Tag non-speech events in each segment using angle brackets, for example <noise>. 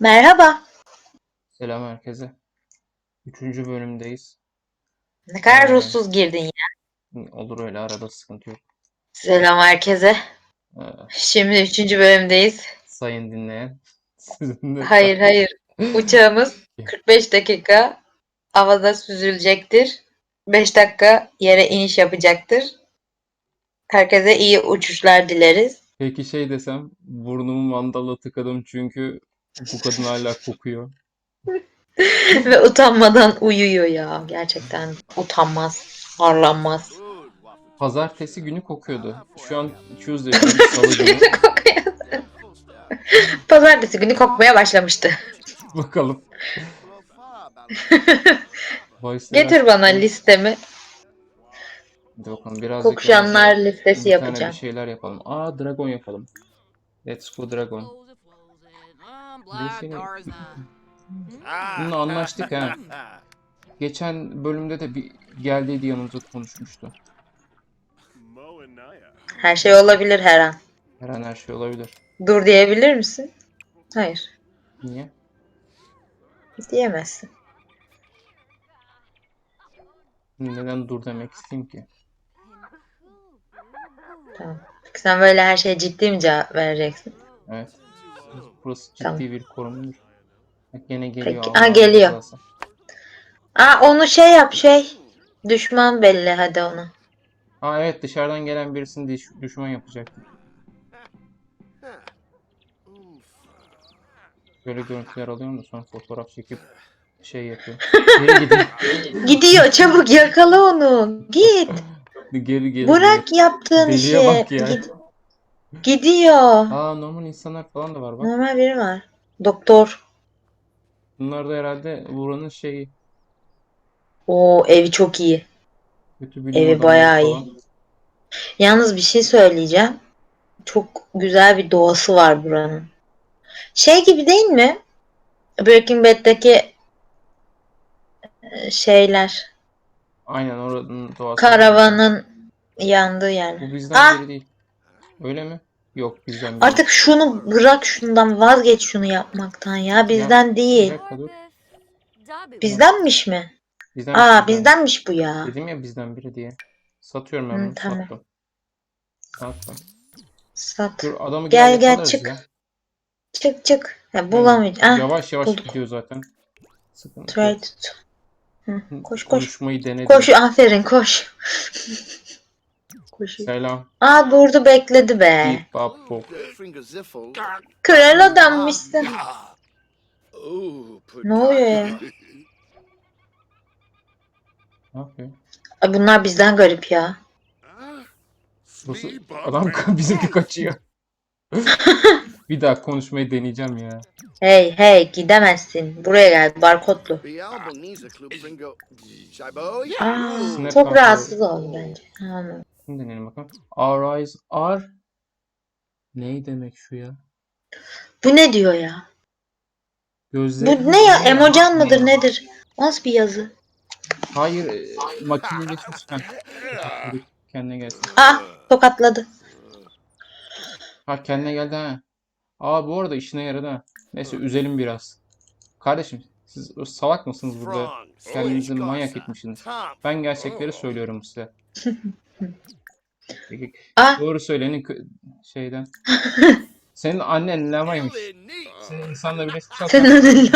Merhaba. Selam herkese. Üçüncü bölümdeyiz. Ne kadar Ee, ruhsuz girdin ya. Olur öyle arada sıkıntı yok. Selam herkese. Ee, Şimdi üçüncü bölümdeyiz. sayın dinleyen. <laughs> Sizin de Hayır hayır. Uçağımız <laughs> 45 dakika havada süzülecektir. 5 dakika yere iniş yapacaktır. Herkese iyi uçuşlar dileriz. Peki şey desem burnumu mandalla tıkadım çünkü bu kadın hala kokuyor. <laughs> Ve utanmadan uyuyor ya. Gerçekten utanmaz, harlanmaz. Pazartesi günü kokuyordu. Şu an Tuesday günü, <laughs> salı günü. Kokuyor. <laughs> Pazartesi günü kokmaya başlamıştı. Bakalım. Getir bana listemi. Hadi bakalım birazcık Kokuşanlar listesi bir tane yapacağım. bir şeyler yapalım. Aa dragon yapalım. Let's go dragon. Birisini- <laughs> Bununla anlaştık ha. <laughs> Geçen bölümde de bir geldiydi yanımıza konuşmuştu. Her şey olabilir her an. Her an her şey olabilir. Dur diyebilir misin? Hayır. Niye? Diyemezsin. Neden dur demek isteyeyim ki? Tamam. Çünkü sen böyle her şeye ciddi mi cevap vereceksin? Evet. Burası ciddi Tamam. bir konumdur. Bak gene geliyor. Peki. Ha, geliyor. Aa onu şey yap şey. Düşman belli hadi onu. Aa evet dışarıdan gelen birisini düş- düşman yapacaktım. Böyle görüntüler alıyorum da sonra fotoğraf çekip şey yapıyor. <laughs> Geri gidin. Gidiyor çabuk yakala onu. Git. <laughs> Geri geri. Bırak yaptığın Deliye işi. bak ya. Gid- Gidiyor. Aa normal insanlar falan da var bak. Normal biri var. Doktor. Bunlar da herhalde buranın şeyi. O evi çok iyi. Kötü bilim Evi adamları bayağı iyi. falan. Yalnız bir şey söyleyeceğim. Çok güzel bir doğası var buranın. Şey gibi değil mi? Breaking Bad'deki e, şeyler. Aynen oranın doğası. Karavanın yandığı yer. Bu bizden Ah! biri değil. Öyle mi? Yok bizden biri. Artık şunu bırak şundan vazgeç şunu yapmaktan ya. Bizden Bir değil. dakika dur. Bizdenmiş mi? Bizden Aa bizdenmiş bu ya. Dedim ya bizden biri diye. Satıyorum ben Hı, bunu. tamam. Sattım. Sattım. Sat. Dur adamı Gel, gel çık. ya. Çık çık. Ya bulamayacağım. Ah, Yavaş yavaş bulduk. gidiyor zaten. Sıkıntı try yok. Hı, koş koş. Konuşmayı denedim. Koş aferin koş. <laughs> Koşuyor. Selam. Aa durdu bekledi be. Bip bap bop. Kral adammışsın. Ne oluyor ya? Ne yapıyor? Ay, bunlar bizden garip ya. Burası adam <laughs> bizimki kaçıyor. <laughs> Bir daha konuşmayı deneyeceğim ya. Hey hey gidemezsin. Buraya gel barkodlu. Aa, Snap çok rahatsız oldu bence. Anladım. Şimdi deneyelim bakalım. Our eyes are... Ney demek şu ya? Bu ne diyor ya? Gözleri... Bu ne ya? Emojan mıdır nedir? O Nasıl bir yazı? Hayır, e, makine geçmiş. Dur, Kendine gelsin. Aa tokatladı. Ha kendine geldi ha. Aa bu arada işine yaradı ha. Neyse üzelim biraz. Kardeşim siz salak mısınız burada? Kendinizi manyak etmişsiniz. Ben gerçekleri söylüyorum size. <laughs> Peki, Ah. doğru söylenin kö- şeyden. <laughs> Senin annen lamaymış. Senin insanla birleşmiş olsan- Senin adın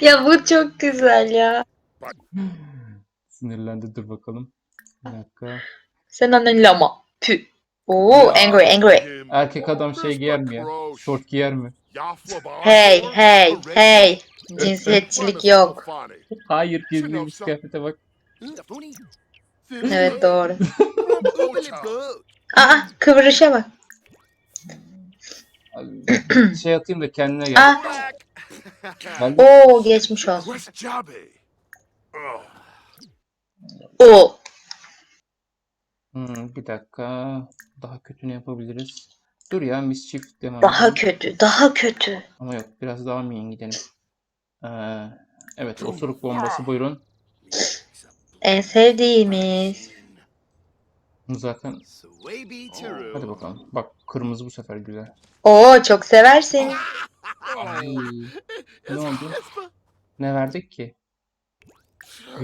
Ya bu çok güzel ya. Sinirlendi dur bakalım. Bir dakika. Senin adın lama. Pü. Oo angry angry. Erkek adam şey giyer mi ya? Şort giyer mi? Hey hey hey. Cinsiyetçilik yok. Hayır girdiğimiz kıyafete bak. Evet doğru. <laughs> Aa kıvırışa bak. Şey atayım da kendine gel. Gel. oo geçmiş olsun. Where's Jobby? O. Hmm, bir dakika. Daha kötü ne yapabiliriz? Dur ya mischief demem. Daha kötü daha kötü. Ama yok biraz daha mean gidelim. Ee, evet osuruk bombası buyurun. En sevdiğimiz. Zaten hadi bakalım. Bak kırmızı bu sefer güzel. Oo çok seversin. Ay, ne oldu? Ne verdik ki?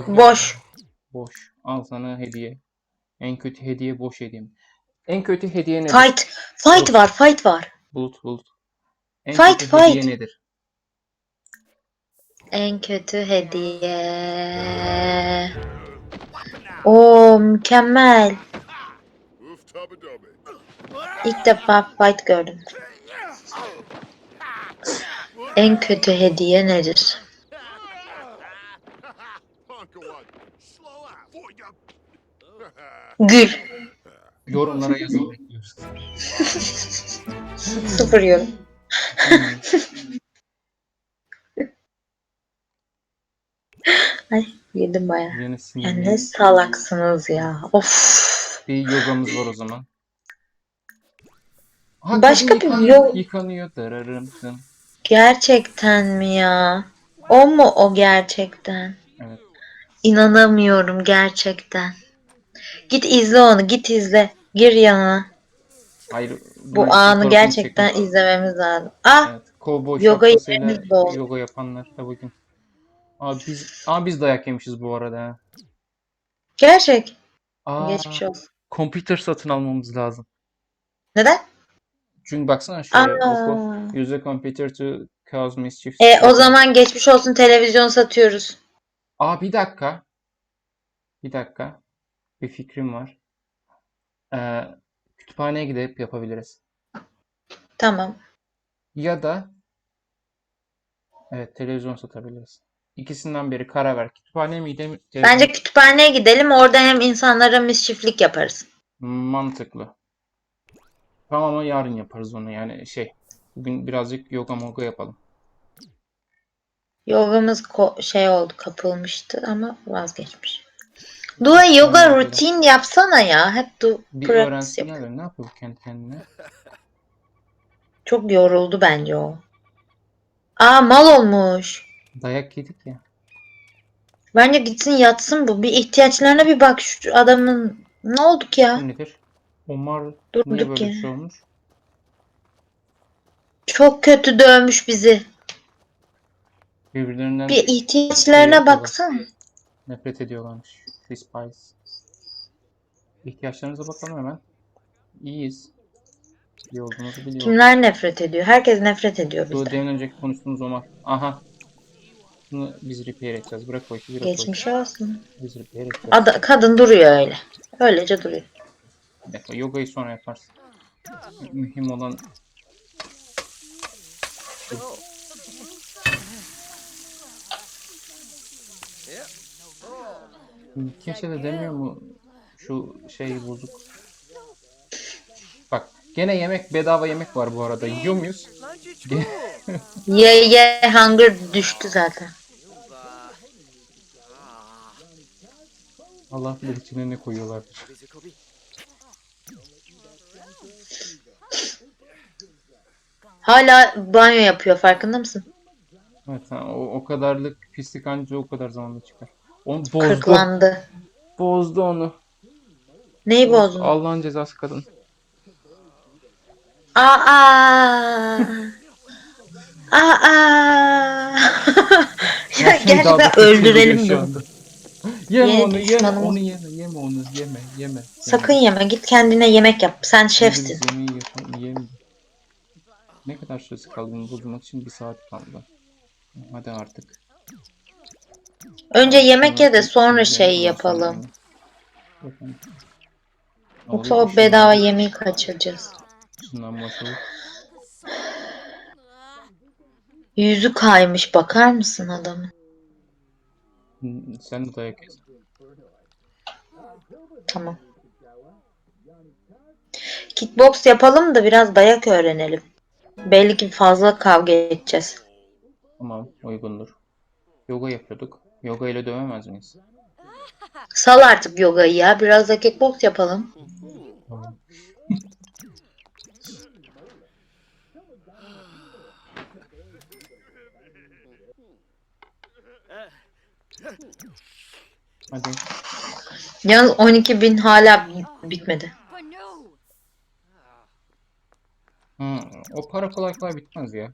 Boş. Boş. Al sana hediye. En kötü hediye boş hediye. En kötü hediye nedir? Fight. Fight var. Fight var. Bulut bulut. En Fight, kötü hediye fight. nedir? En kötü hediye. Oo mükemmel. İlk defa fight gördüm. En kötü hediye nedir? Gül. Yorumlara yazın bekliyoruz. <laughs> Sıfır yorum. Ay yedim baya. Yine Ya ne salaksınız ya. Of. Bir yogamız var o zaman. Ha, Başka kadın bir yıkan- yo- Yıkanıyor. Dararım. Gerçekten mi ya? O mu o gerçekten? Evet. İnanamıyorum gerçekten. Git izle onu, git izle. Gir yanına. Hayır. Bu anı fotoğrafını gerçekten çektim. izlememiz lazım. Ah, Evet. Kovboy Yoga şapkasıyla yerimiz bol. yoga yapanlar da bugün. Abi biz, aa biz dayak yemişiz bu arada. gerçek. Aa, Geçmiş olsun. computer satın almamız lazım. Neden? Çünkü baksana şöyle oku. Use a computer to cause mischief. E o zaman geçmiş olsun televizyon satıyoruz. Aa bir dakika. Bir dakika. Bir fikrim var. Ee, kütüphaneye gidip yapabiliriz. Tamam. Ya da evet televizyon satabiliriz. İkisinden biri karar ver. Kütüphane miydi? televizyon- Bence kütüphaneye gidelim. Orada hem insanlara mischieflik yaparız. Mantıklı. Tamam ama yarın yaparız onu yani şey. Bugün birazcık yoga moga yapalım. Yogamız şey oldu kapılmıştı ama vazgeçmiş. Dua yoga rutin yapsana ya. Hep du Bir practice yap. ne yapıyor kendi kendine? Çok yoruldu bence o. Aa mal olmuş. Dayak yedik ya. Bence gitsin yatsın bu. Bir ihtiyaçlarına bir bak şu adamın. Ne olduk ya? Nedir? Omar niye Durduk böyle bir ya. şey olmuş? Çok kötü dövmüş bizi. Birbirlerinden Bir ihtiyaçlarına yapıyorlar. baksana. nefret ediyorlarmış. Free Spice. İhtiyaçlarınıza bakalım hemen. İyiyiz. İyi olduğumuzu biliyorum. Kimler nefret ediyor? Herkes nefret ediyor Bu bizden. demin önceki konuştuğumuz Omar. Aha. Bunu biz repair edeceğiz. Bırak o işi. Geçmiş olsun. Biz repair edeceğiz. Ada, kadın duruyor öyle. Öylece duruyor. Bir dakika, yogayı sonra yaparsın. Mühim olan Kimse de demiyor mu şu şey bozuk. Bak gene yemek bedava yemek var bu arada. Yiyor muyuz? Ye ye hunger düştü zaten. Allah bilir içine ne koyuyorlardır. Hala banyo yapıyor farkında mısın? Evet ha, o, o kadarlık pislik anca o kadar zamanda çıkar. Onu bozdu. Kırklandı. Bozdu onu. Neyi bozdun? Allah'ın cezası kadın. Aa. Aa. ya gerçekten öldürelim bunu. Yeme Yeni onu, yeme düşmanımız. onu, yeme, yeme onu, yeme, yeme. Sakın yeme. Git kendine yemek yap. Sen şefsin. Yemeği yapan yeme. Ne kadar süresi kaldı bunu bozmak için? Bir saat kaldı. Hadi artık. Önce yemek ye de Sonra şey yapalım. Efendim. Yoksa o şundan- bedava yemeği kaçıracağız. Şundan başlayalım. Yüzü kaymış. Bakar mısın adamın? Sen de dayak ye. Tamam. Kickbox yapalım da biraz dayak öğrenelim. Belli ki fazla kavga edeceğiz. Tamam, uygundur. Yoga yapıyorduk. Yoga ile dövemez miyiz? Sal artık yogayı ya. Biraz da kickbox yapalım. Tamam. Hadi. Yalnız 12 bin hala bitmedi. Hı, o para kolay kolay bitmez ya.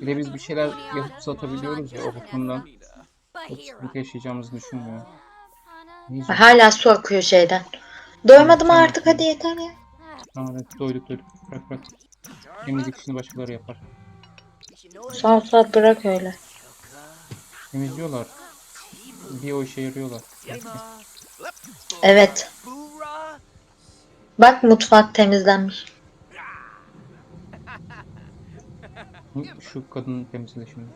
Bir de biz bir şeyler yapıp satabiliyoruz ya o bakımdan çok sıkıntı yaşayacağımızı düşünmüyorum. Neyse. Hala su akıyor şeyden. Doymadım artık hadi yeter ya. Tamam evet doyduk doyduk. Bırak bırak. Temizlik işini başkaları yapar. Saat saat bırak öyle. Temizliyorlar. Bir o işe yarıyorlar. Evet. Bak mutfak temizlenmiş. Şu kadın temizle şimdi.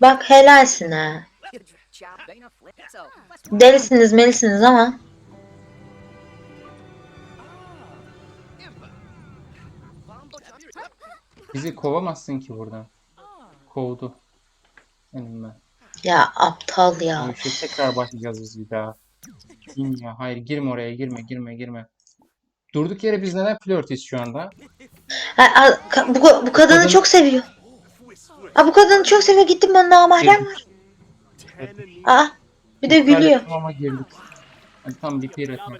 Bak helalsin ha. Delisiniz melisiniz ama Bizi kovamazsın ki buradan. Kovdu. Benim ben. ya aptal Bu ya. işe tekrar başlayacağız biz bir daha. Gir ya. Hayır girme oraya girme girme girme. Durduk yere biz neden flörtüyüz şu anda? Ha, ha, ka- bu, bu kadını Kadın- çok seviyor. Ha, bu kadını çok seviyor. Gittim ben namahrem var. Aa, bir de gülüyor. Ama girdik. Hadi tam bir pir etme.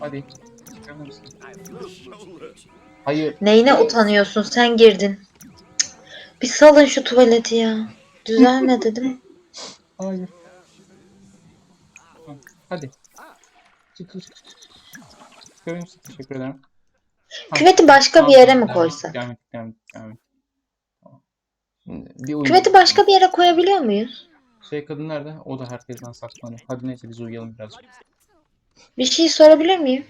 Hadi. Çıkar mısın? Hayır. Neyine utanıyorsun? Sen girdin. Bir salın şu tuvaleti ya. Düzelmedi <laughs> değil mi? Hayır. Hadi. Çık çık çık. Görüyor musun? Teşekkür ederim. Küveti başka bir yere mi koysak? Et. Tamam. Şimdi bir. Küveti başka bir yere koyabiliyor muyuz? Şey kadın nerede? O da herkesten saklanıyor. Hadi neyse biz uyuyalım birazcık. Bir şey sorabilir miyim?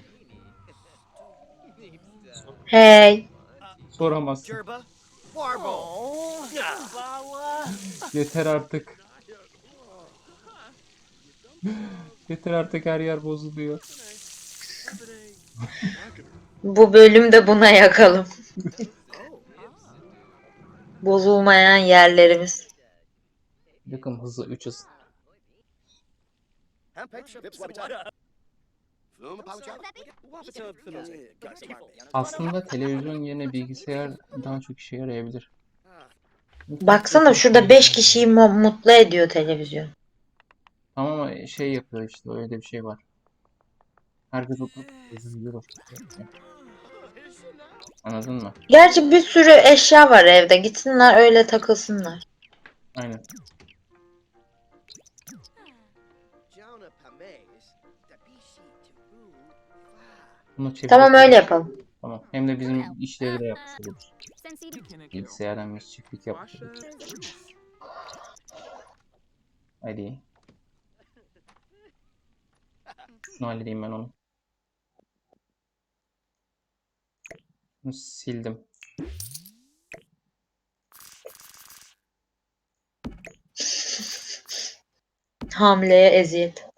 Hey. Soramazsın. Gerba. Yeter artık. Yeter artık her yer bozuluyor. Bu bölümde buna yakalım. Bozulmayan yerlerimiz. Yakın hızı 3 hız. Aslında televizyon yerine bilgisayar daha çok işe yarayabilir. Baksana şurada 5 kişiyi mu- mutlu ediyor televizyon. Ama ama şey yapıyor işte öyle de bir şey var. Herkes oturup izliyor. Anladın mı? Gerçi bir sürü eşya var evde. Gitsinler öyle takılsınlar. Aynen. Bunu çevir. Tamam öyle yapalım. Tamam. Hem de bizim işleri de yapmış oluruz. Bilgisayardan mischieflik yapmış oluruz. Hadi. Şunu halledeyim ben onu. Bunu sildim. Hamileye eziyet.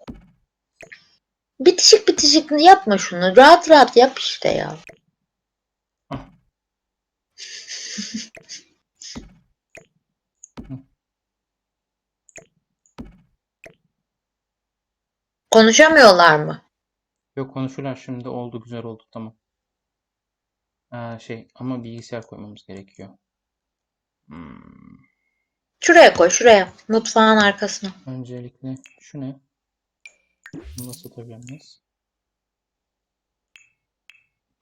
Bitişik bitişik yapma şunu. Rahat rahat yap işte ya. <laughs> Konuşamıyorlar mı? Yok konuşurlar şimdi oldu güzel oldu tamam. Aa, şey ama bilgisayar koymamız gerekiyor. Hmm, Şuraya koy şuraya. Mutfağın arkasına. öncelikle şu ne? Nasıl satabilir miyiz?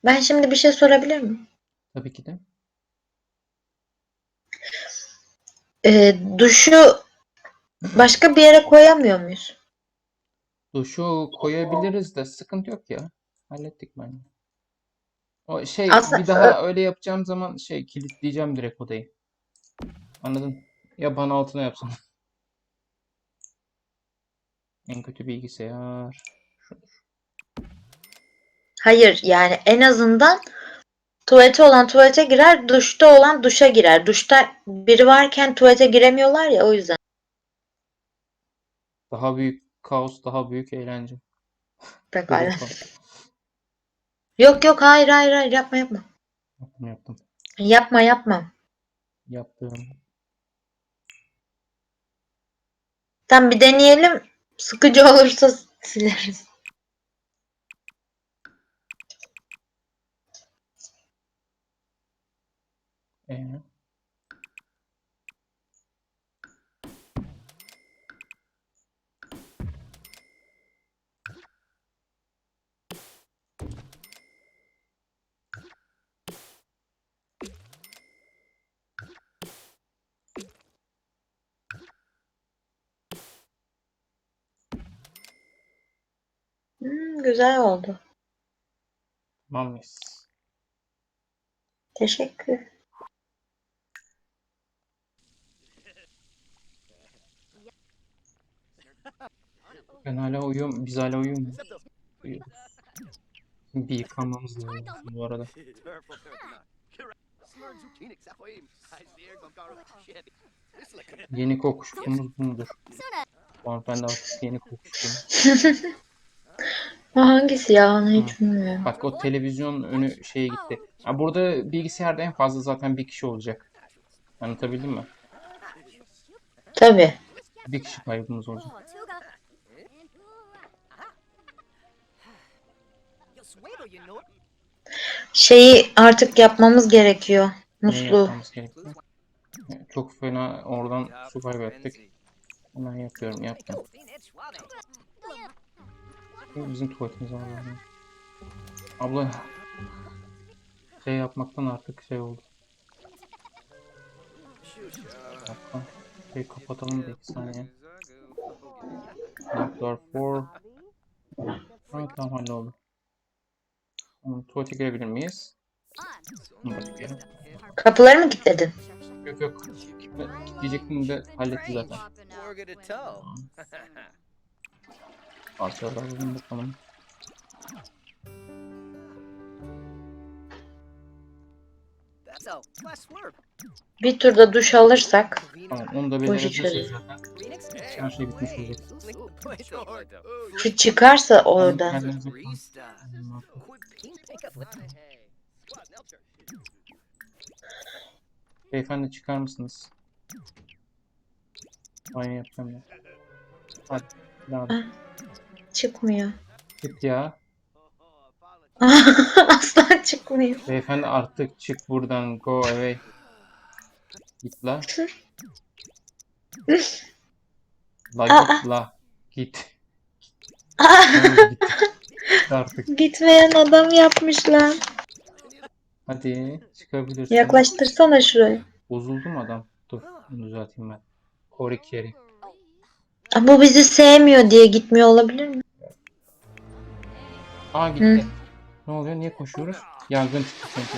Ben şimdi bir şey sorabilir miyim? Tabii ki de. Ee, duşu başka bir yere koyamıyor muyuz? Duşu koyabiliriz de sıkıntı yok ya. Hallettik bence. O şey Aslında- bir daha öyle yapacağım zaman şey kilitleyeceğim direkt odayı. Anladın? Ya bana altına yapsın. <laughs> En kötü bilgisayar. Şudur. Hayır yani en azından tuvalete olan tuvalete girer, duşta olan duşa girer. Duşta biri varken tuvalete giremiyorlar ya o yüzden. Daha büyük kaos, daha büyük eğlence. Pekala. Yok yok hayır hayır hayır yapma yapma. Yaptım yaptım. Yapma yapma. Yaptım. Tamam bir deneyelim. Sıkıcı olursa sileriz. Ee, güzel oldu. Mıyız? Teşekkür. Ben hala uyuyorum. Biz hala uyuyor muyuz? Uyuyoruz. Bir yıkanmamız lazım bu arada. Yeni kokuşkumuz bu mudur? <laughs> Tamam ben de artık yeni kokuşkum. <laughs> Hangisi ya? Onu hiç bilmiyorum. Bak o televizyon önü şeye gitti. Ha, burada bilgisayarda en fazla zaten bir kişi olacak. Anlatabildim mi? Tabii. Bir kişi kaybımız olacak. Şeyi artık yapmamız gerekiyor. Ne Musluğu. yapmamız gerekiyor? Çok fena oradan su kaybettik. Hemen yapıyorum yaptım. Bizim tuvaletimiz var. yani. Abla şey yapmaktan artık şey oldu. Dakika. Şey kapatalım bir iki saniye. Noktalar for. Ha, tamam halloldu. Tuvalete girebilir miyiz? Kapıları mı kilitledin? Yok yok. Diyecektim de halletti zaten. <laughs> Alalım bakalım. Bir turda duş alırsak Tamam onu da Bu işi becerebilirsiniz çözeriz. zaten. Her şey bitmiş olacak. şu çıkarsa orada. Beyefendi çıkar mısınız? Banyo yapacağım ya. Hadi. Hadi. Çıkmıyor. Git ya. <laughs> Asla çıkmıyor. Beyefendi artık çık buradan. Go away. Git la. La git la. Git. Git. Git artık. Gitmeyen adam yapmışlar. Hadi çıkabilirsin. Yaklaştırsana şurayı. Bozuldu mu adam? Dur düzelteyim ben. Korik yeri. Bu bizi sevmiyor diye gitmiyor olabilir mi? Aa gitti. Ne oluyor? Niye koşuyoruz? Yangın çıktı çünkü.